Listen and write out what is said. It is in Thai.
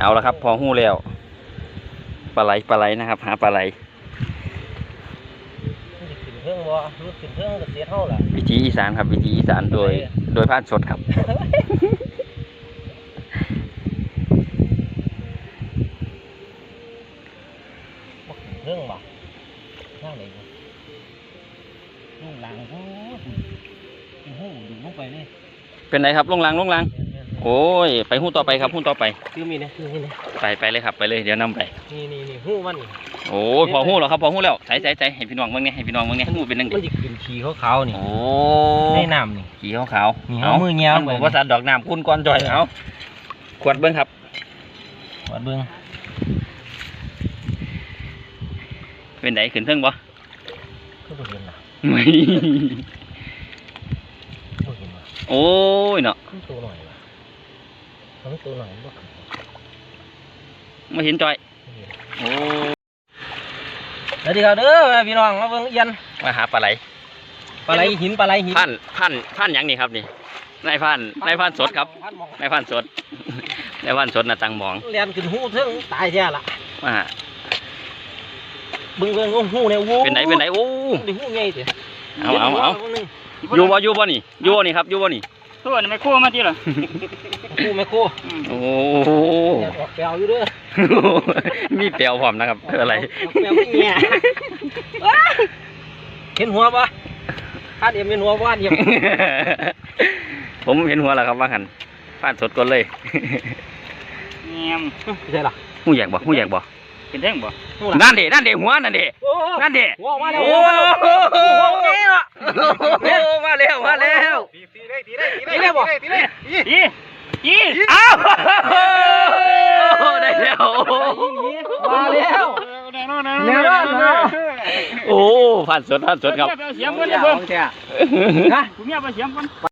เอาละครับ พอหู้แล้วปลาไหลปลาไหลนะครับ หาปลาไหลมันจะขึ้นเครื่องบ่มันขึ้นเครื่องก็เสียเท่าล่ะวิธีอีสานครับ วิธีอีสานโดยโดยพานสดครับ บ่ขึ้นเครื่องบ่ย่างไหนบ่ลูกหลังพูดกินหูดึงลงไปเลยเป็นไรครับลงลางลงลางแม่นๆ โอ้ย ไปหู้ต่อไปครับหู้ต่อไป คือมีนะคือมีนะไปไปเลยครับไปเลยเดี๋ยวนำไป นี่นี่นี่หูมันนี่โอ้ยพอหู้แล้วครับพอหู้แล้วใส่ใส่ใส่ให้พี่น้องเบิ่งเนี่ยให้พี่น้องเบิ่งเนี่ยหู้เป็นยังไงมันจะขึ้นขีขาวๆนี่โอ้ในน้ำนี่ขี่ขาวๆนี่เอามือแง้วมันบอกไปว่าสัตว์ดอกน้ำคุณก้อนจ่อยเอาขวดเบิ่งครับวัดเบิ่งเป็นไหนขึ้นเทิงบ่ก็บ่เห็นน่ะไม่บ่เห็นว่ะโอ้ยเนาะมันตัวหน่อย ว่ะมันตัวหน่อยบ่ขึ้นไม่เห็นจ่อยบ่เห็นโอ้สวัสดีครับเด้อพี่น้องมาเบิ่งเอียนมาหาปลาไหลปลาไหลหินปลาไหลหินพันพันพันหยังนี่ครับนี่นายพันนายพันสดครับพันหมองนายพันสดนายพันสดน่ะตังหมองเรียนขึ้นหูเทิงตายแท้ละมาหาเบิ่งเบิ่งหูเนี่ยวูเป็นไหนเป็นไหนโอ้ดิหูใหญ่เถอะเอาเอาเอาอยู่บ่อยู่บ่นี่อยู่บ่นี่ครับอยู่บ่นี่ ตัวนไม่คู่มาที่หรอหูแม่โคโอ้เดี๋ยวออกแปลวอยู่เด้อมีเปลวพร้อมนะครับคืออะไรแปลวไม่แง่เห็นหัวปะท่านเอ็มเห็นหัวว่านเอ็มผมเห็นหัวแล้วครับว่าหันพันสดก่อนเลยเงียมใช่ล่ะหูอยากบ่หูอยากบ่เป็นแท่งบ่หูล่ะนั่นเด้นั่นเด้หัวนั่นเด้โอ้นั่นเด้หัวมาแล้วโอ้หัวเจ๊ละมาแล้วมาแล้วตีได้ ตีได้ตีได้บ่ตีได้ตีตีอ้าวได้แล้วมาแล้วแน่นอนแน่แน่นอนนะโอ้ผ่านสดผ่านสดครับเสียงกันเลยเพิ่มฮะผมอยากไปเสียงกัน